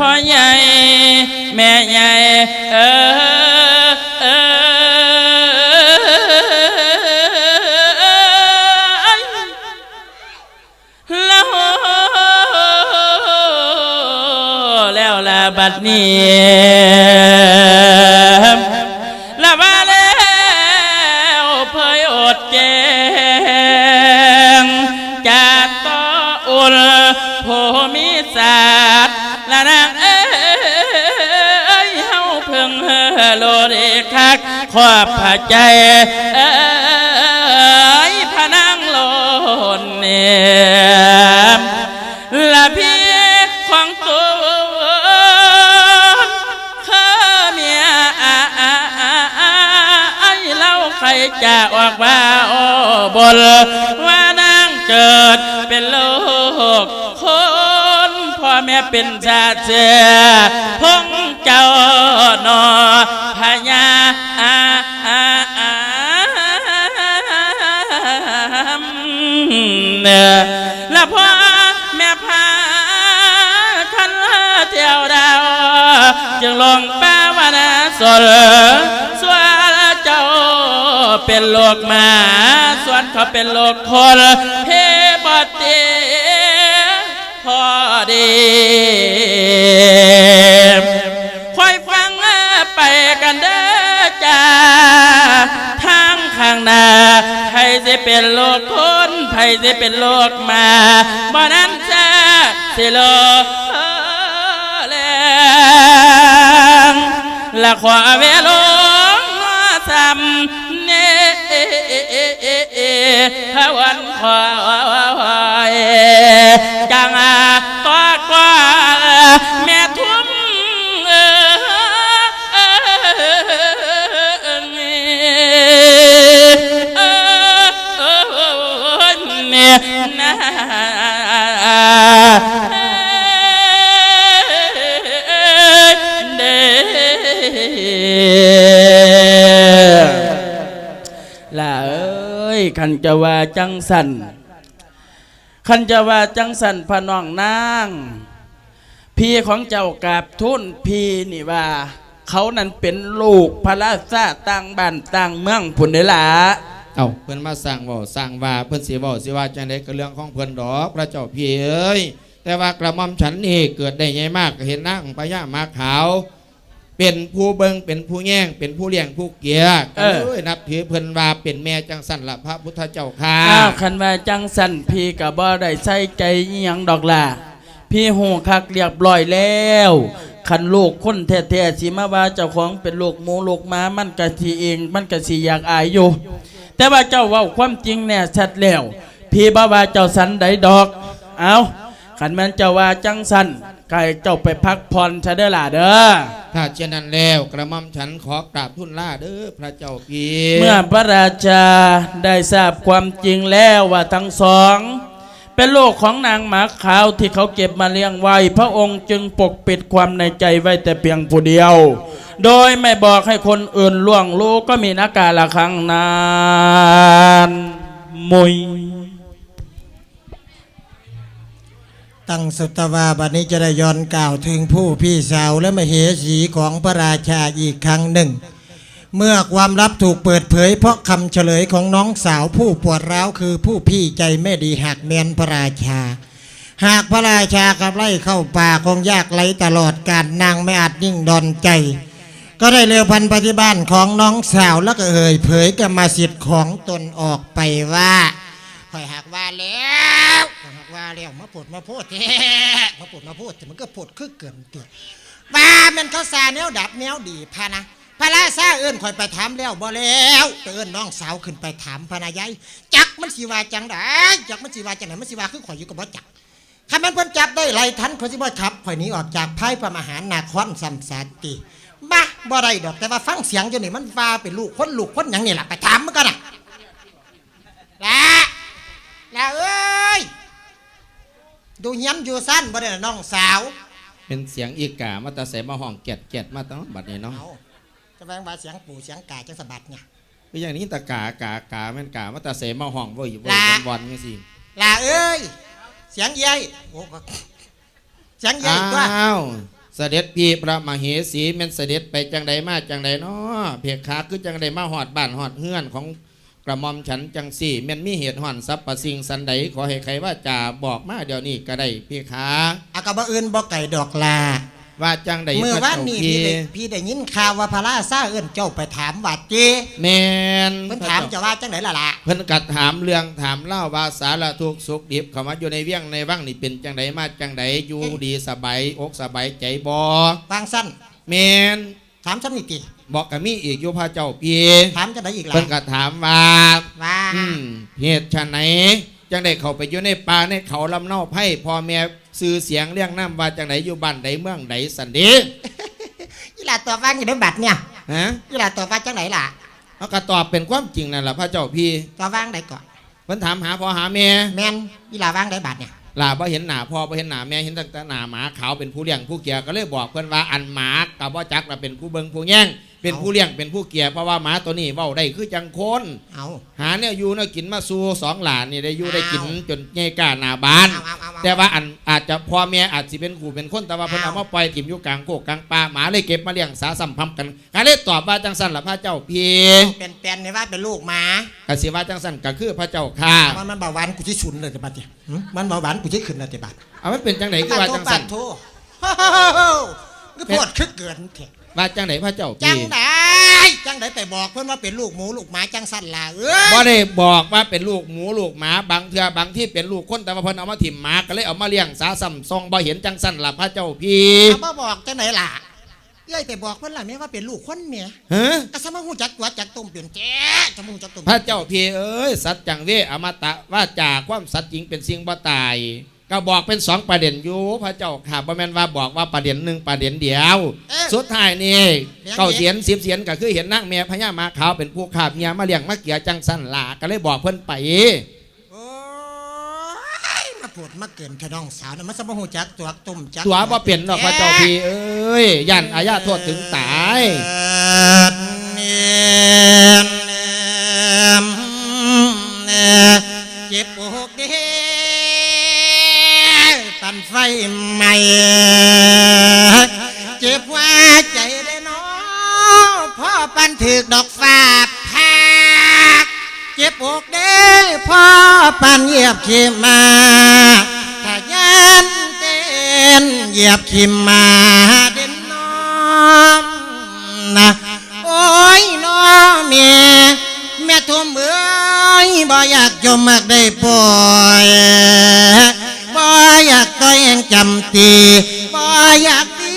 พ่อใหญ่ แม่ใหญ่เออเออแล้วแล้วละบัดนี้ ขอบผาใจเอ้ยพะนางโลนเนี่ยละพี่ของตัวข้าเมียไอ้เล่าใครจะออกว่าโอ้บนว่านางเกิดเป็นโลกคนพ่อแม่เป็นชาเสือพงเจ้านอพ และพ่อแม่พาคันเที่ยวดาวจึงลงป้าวนาสนส่วนเจ้าเป็นโลกมาสวนเขาเป็นโลกคนเพบตีพอดีคอยฟังไปกันเด้อจ้าทางข้างหน้าใครจะเป็นโลกคน ใครจะเป็นโลกมาบ่นั้นจะสิโลกแรงละขวาเวลงซ้ำเนพระวันขวายจังอ จะว่าจังสันขันจะว่าจังสันพน้องนางพี่ของเจ้ากาบทุนพี่นี่ว่า เขานั้นเป็นลูกพระราชาต่างบ้านต่างเมืองผุนเดล่ะเอาเพิ่อนมาสั่งว้าสั่งว่าเพิ่อนสิเว้าสิว่าจังได๋ก็เรื่องของเพิ่อนดอกพระเจ้าพี่เอ้ยแต่ว่ากระหม่อมฉันนี่เกิดได้ใหญ่มากเห็นนางพญามาขาว เป็นผู้เบิงเป็นผู้แย่งเป็นผู้เลี้ยงผู้เกียรติเออเอ้ยนับถือเพิ่นว่าเป็นแม่จังสันละพระพุทธเจ้าค่ะอ้าวคันว่าจังสันพี่กับบ่ได้ใส่ใจอิหยังดอกล่ะพี่หูคักเรียบร้อยแล้วคันลูกคนแท้ๆสิมาว่าเจ้าของเป็นลูกหมูลูกหม้ามันก็สิเอง มันก็สิอยากอายอยู่แต่ว่าเจ้าเว้าความจริงแน่ชัดแล้ว พี่บ่ว่าเจ้าสันใดดอก เอาคันแมันเจ้าว่าจังสัน ก็ให้เจ้าไปพักผ่อนซะเด้อล่ะเด้อ ถ้าเช่นนั้นแล้วกระหม่อมฉันขอกราบทูลลาเด้อพระเจ้าพี่เมื่อพระราชาได้ทราบความจริงแล้วว่าทั้งสอง เป็นลูกของนางหมาขาวที่เขาเก็บมาเลี้ยงไว้ พระองค์จึงปกปิดความในใจไว้แต่เพียงผู้เดียว โดยไม่บอกให้คนอื่นล่วงรู้ก็มีนาการละครั้งนานมุย ตั้งสุตวาบัดนี้จะได้ย้อนกล่าวถึงผู้พี่สาวและมเหสีของพระราชาอีกครั้งหนึ่ง เมื่อความลับถูกเปิดเผย เพราะคำเฉลยของน้องสาวผู้ปวดร้าวคือผู้พี่ใจไม่ดีหักเมียนพระราชา หากพระราชากับไล่เข้าป่าคงยากไรตลอดการนางไม่อาจยิ่งดอนใจ ก็ได้เร็วพันปฏิบ้านของน้องสาวแล้วก็เอ่ยเผยกรรมสิทธิ์ของตนออกไปว่าคอยหักว่าแล้ว ว่าแล้วมาปวดมาพูดแท้มาปวดมาพูดแต่มันก็ปวดคือเกินตัวว่ามันเขาซาแนวดับแนวดีพะนะพระราชาเอื้นคอยไปถามแล้วบ่แล้วแต่เอื้นน้องสาวขึ้นไปถามพนายายจักมันสิว่าจังไดจักมันสิว่าจังไหนมันสิว่าคือข่อยอยู่กับบ่จักข้ามันเพิ่นจับได้ไรทันเพิ่นสิบ่ขับข่อยหนี้ออกจากไพ่พระมหานาคอนสัมสาติบ้าบ่ได้ดอกแต่ว่าฟังเสียงอยู่นี่มันว่าเป็นลูกคนลูกคนหยังนี่ล่ะไปถามมันกันน่ะแล้วแล้วเอ้ ดูเฮียนอยู่สั้นบ่ได้น่ะน้องสาวเป็นเสียงอีกามาแตาใส่มาห้องแกดแกดมาตั้งบัดนี้เนาะเอาจะแปลว่าเสียงปู่เสียงกาจังสะบัดไงก็อย่างนี้ตะกากากาแม่นกามาแตาใส่มาห้องบ่อยู่บ่ลาอยู่บอนจังซี่ล่ะเอ้ย เสียงเยัยโอ้ก็เสียงเยัอ้ยตัวาวเสด็จพี่พระมเหสีแม่นเสด็จไปจังใดมาจังใดเนาะเพียขาคือจังใดมาหอดบ้านหอดเฮือนของก ระหม่อมฉันจังสี่แม่นมีเหตุห่อนทรัพย์ประสิ่งสันใดขอให้ใครว่าจ่าบอกมาเดี๋ยวนี้ก็ได้เพียขาอากาบ่อื่นบ่ไก่ดอกลาว่าจังใดเมื่อพระวานเจ้านี้พี่พี่ได้พี่ได้ยินข่าวว่าพระราชาเอิ้นเจ้าไปถามว่าเจแมนเพิ่นถามเจะว่าจังไหนล่ะล่ะเพิ่นกัดถามเรื่องถามเล่าว่าสารทุกข์สุขดิบเขามาอยู่ในเวียงในว่างนี่เป็นจังใดมาจังใดอยู่ดีสบายอกสบายใจบ่วางสั้นแมนถามซ้ำนี่ติ บอกกับมีอีกอยู่พระเจ้าพี่ถามจังไดอีกล่ะเพิ่นก็ถามว่าว่าอืมเหตุชะไหนจังได้เข้าไปอยู่ในป่าในเขาลำเนาไพ่พ่อแม่สื่อเสียงเรียงน้ำว่าจังไหนอยู่บ้านใดเมืองใดสันเดีอีหล่ะตอบว่าอยู่ในบัตรเนี่ยฮะอีหล่ะตอบว่าจังไหนล่ะเขาก็ตอบเป็นความจริงนั่นแหละพระเจ้าพี่ตอบว่างไดก่อนเพิ่นถามหาพ่อหาแม่แม่นอีหล่ะว่างไดบัตรเนี่ยลาบ่เห็นหน้าพ่อบ่เห็นหน้าแม่เห็นตั้งแต่หน้าหมาขาวเป็นผู้เลี้ยงผู้เกียก็เลยบอกเพิ่นว่าอันหมากับบ่จักน่ะเป็นผู้เบิงผู้แย่ง เป็นผู้เลี้ยงเป็นผู้เกียเพราะว่าหมาตัวนี้เว้าได้คือจังคนเอาหาเนี่ยอยู่เนี่ยกินมาสู่สองหลานนี่ได้อยู่ได้กินอ้าวจนใหญ่กล้าหน้าบ้าน เอาเอาเอาเอาแต่ว่าอันอาจจะพ่อแม่อาจสิเป็นขู่เป็นคนแต่ว่าเพิ่นอ้าวเอามาปล่อยถิ่มอยู่กลางโคกกลางป่าหมาเลยเก็บมาเลี้ยงสาสัมพัมกันก็เลยตอบว่าจังสันล่ะพระเจ้าพี่เป็นแปลนในว่าเป็นลูกหมากสิว่าจังสันก็คือพระเจ้าค่ะมันมันเบาหวานกูที่ชุนเลยแต่บัดเนี่ยหึมันเบาหวานกูที่ขึ้นเลยแต่บัดเอามันเป็นจังไหนคือว่าจังสันโทโฮ้โหก็โพดคึกเกินเถอะ ว่าจังไหนพระเจ้าจัพี่งไดจังไดไปบอกเพิ่นว่าเป็นลูกหมูลูกหมาจังสั่นล่ะเอ้ยบ่ได้บอกว่าเป็นลูกหมูลูกหมาบางเทื่อบางที่เป็นลูกคนแต่ว่าเพิ่นเอามาถิ่มหมาก็เลยเอามาเลี้ยงสาสัมทรงบ่เห็นจังสันล่ะพระเจ้าพี่เอามาบอกจังไหนล่ะเอ้ยไปบอกเพิ่นล่ะแม่ว่าเป็นลูกคนแม่ฮะก็สมหูจักตัวจักตุ่มเปลี่ยนแจ๊สมหูจักตุ่มพระเจ้าพี่เอ้ยสัจจังเวอมตะว่าจากความสัตย์จริงเป็นสิ่งบ่ตาย ก็บอกเป็นสองประเด็นอยู่พระเจ้าค่ะบ่แม่นว่าบอกว่าประเด็นหนึ่งประเด็นเดียว เอ๊ะ สุดท้ายนี่เลี้ยงเก้าเสียนสิบเสียนก็คือเห็นนางแม่พญามาขาวเป็นผู้ขาบเมียมาเลี้ยงมาเกียจังสันหลาก็เลยบอกเพิ่นไป โอ้ยมาปวดมาเกินทะน้องสาวนะมันสมหูจักตัวตุ่มจักตัวบ่เปลี่ยนหรอกพระเจ้าพี่เอ้ยยันอาญาโทษถึงตาย เพ่อปันถึกดอกฟ้าพากเจ็บอกเด้พ่อปันเหยียบขีมมาถ้ายันเต้นเหยียบขีมมาเด่นน้อมนะโอ้ยน้อเมียแม่ทุ่มเอ้ยบ่อยากจมมากได้ป่วยบ่อยากตัวเองจำตีบ่อยากตี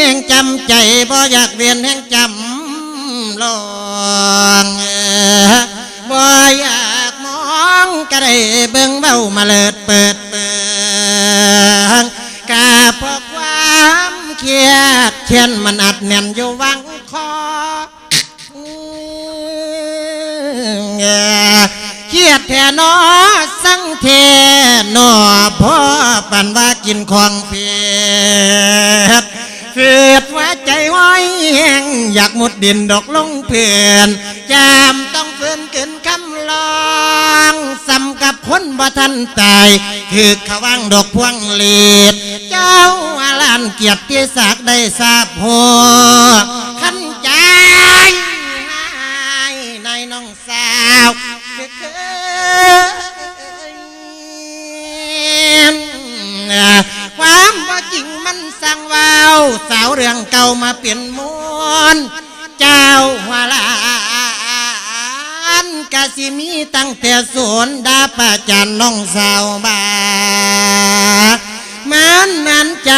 แห่งจำใจบ่อยากเรียนแห่งจำ ลองบ่อยากมองก็ไดเบิ่งเบ้ามาเลิดเปิดเปิงกาเพราะความเครียดเช่นมันอัดแน่นอยู่วังคอเครียดแท่นอสั่งเทนอพ่อปันว่ากินของเพียดเฟืดว่าใจไว้แห้ง อยากมุดดินดอกลงเพื่อนจามต้องเฟื่อนเกินคำลองสำกับคนบ่ทันตายคือขว่างดอกพวงเลีดเจ้าอาลานเกียรติศักดิ์ได้ทราบหัวขันจ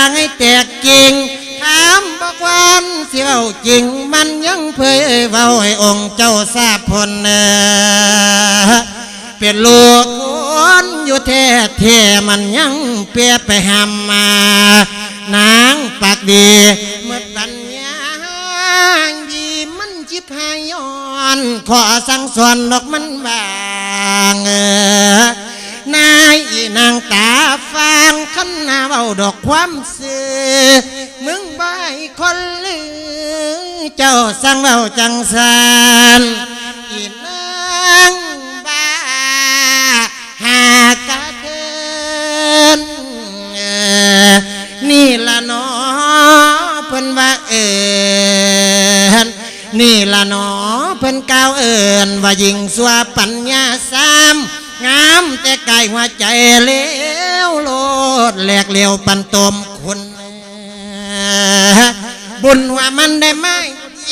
นั้นจะให้แตกจริงถามบอกวันสิเว้าจริง มันยังเผยเว้าให้องค์เจ้าทราบพลเนอเป็นลูกคนอยู่แท้แท้มันยังเปียไปหำมา นางปากดีเมื่อปัญญาดีมันจิบหายย้อนขอสั่งสอนดอกมันบางเออนายนางตาฟาง ขันหนาเบาดอกความเสือมึงบายคนลือ เจ้าสั่งเบาจังสันอีนางบ้าหากะเทินเอ่อนี่ละน้อเพิ่นว่าเอินนี่ละนอเพิ่นกล่าวเอินว่ายิงสัวปัญญาสามงามแต่ไกลหัวใจเลี้ยวโล ดแหลกเหลียวปันตมคุณบุญว่ามันได้ไหม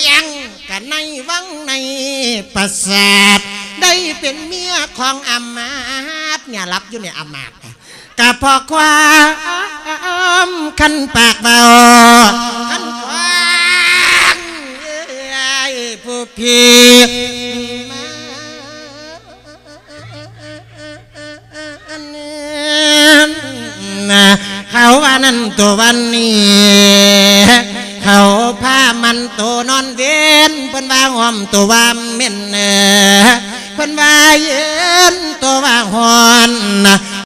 ยังกันในวังในปราสาทได้เป็นเมียของอำมาตเนี่ยรับอยู่ในอำมาตย์ค่ะกะพอความขันปากเบาขันความเอ้ผู้พี่ ตัววันนี้เขาพามันตัวนอนเวนเพิ่นว่าหอมตัวว่า